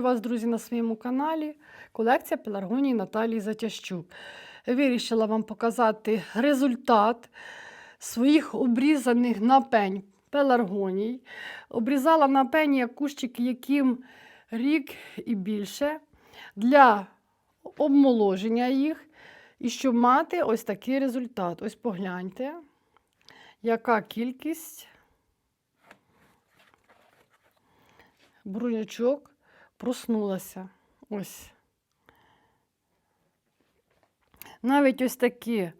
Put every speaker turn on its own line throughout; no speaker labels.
Вітаю вас, друзі, на своєму каналі. Колекція пеларгонії Наталії Затящук. Вирішила вам показати результат своїх обрізаних на пень пеларгоній. Обрізала на пені кущики, яким рік і більше, для обмоложення їх. І щоб мати ось такий результат. Ось погляньте, яка кількість брунячок проснулася. Ось. Навіть ось такі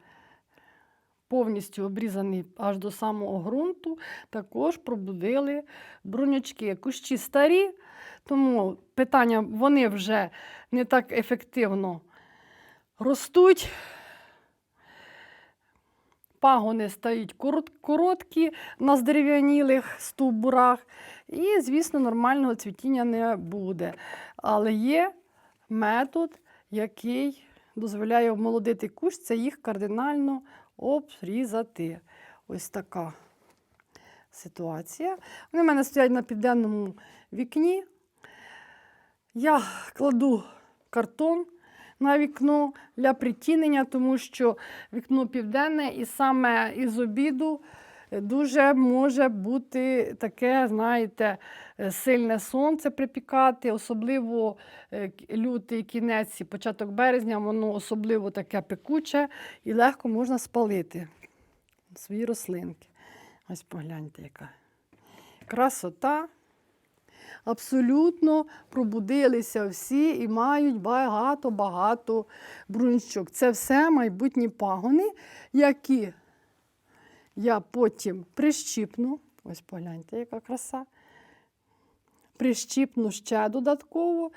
повністю обрізані аж до самого ґрунту, також пробудили брунячки. Кущі старі, тому питання вони вже не так ефективно ростуть. Пагони стають короткі на здерев'янілих стовбурах, і, звісно, нормального цвітіння не буде. Але є метод, який дозволяє обмолодити кущ, це їх кардинально обрізати. Ось така ситуація. Вони в мене стоять на південному вікні. Я кладу картон на вікно для притінення, тому що вікно південне і саме із обіду дуже може бути таке, знаєте, е, сильне сонце припікати, особливо е, лютий кінець і початок березня, воно особливо таке пекуче і легко можна спалити свої рослинки. Ось погляньте, яка красота. Абсолютно пробудилися всі і мають багато-багато бруньчок. Це все майбутні пагони, які я потім прищіпну. Ось погляньте, яка краса. Прищіпну ще додатково,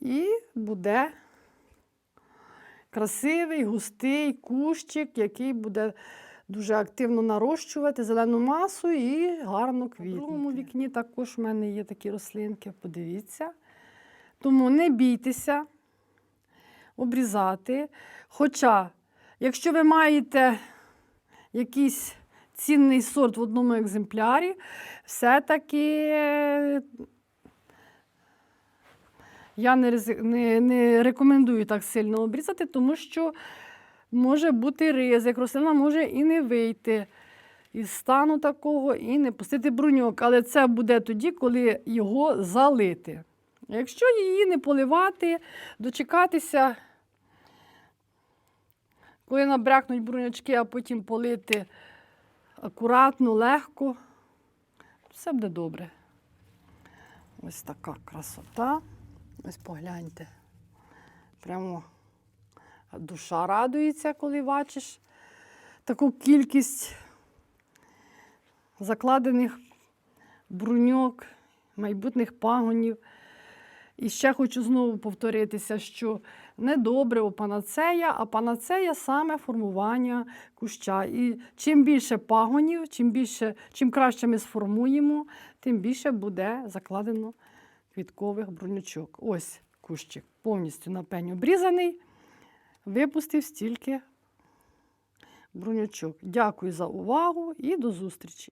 і буде красивий, густий кущик, який буде дуже активно нарощувати зелену масу і гарно квітнути. В другому вікні також в мене є такі рослинки, подивіться. Тому не бійтеся обрізати. Хоча, якщо ви маєте якийсь цінний сорт в одному екземплярі, все-таки я не, не, не рекомендую так сильно обрізати, тому що може бути ризик, рослина може і не вийти із стану такого і не пустити бруньок. Але це буде тоді, коли його залити. Якщо її не поливати, дочекатися, коли набрякнуть брунячки, а потім полити акуратно, легко, все буде добре. Ось така красота. Ось погляньте. Прямо душа радується, коли бачиш таку кількість закладених бруньок, майбутніх пагонів. І ще хочу знову повторитися, що не добриво панацея, а панацея саме формування куща. І чим більше пагонів, чим, більше, чим краще ми сформуємо, тим більше буде закладено квіткових брунючок. Ось кущик повністю на пень обрізаний, випустив стільки брунючок. Дякую за увагу і до зустрічі!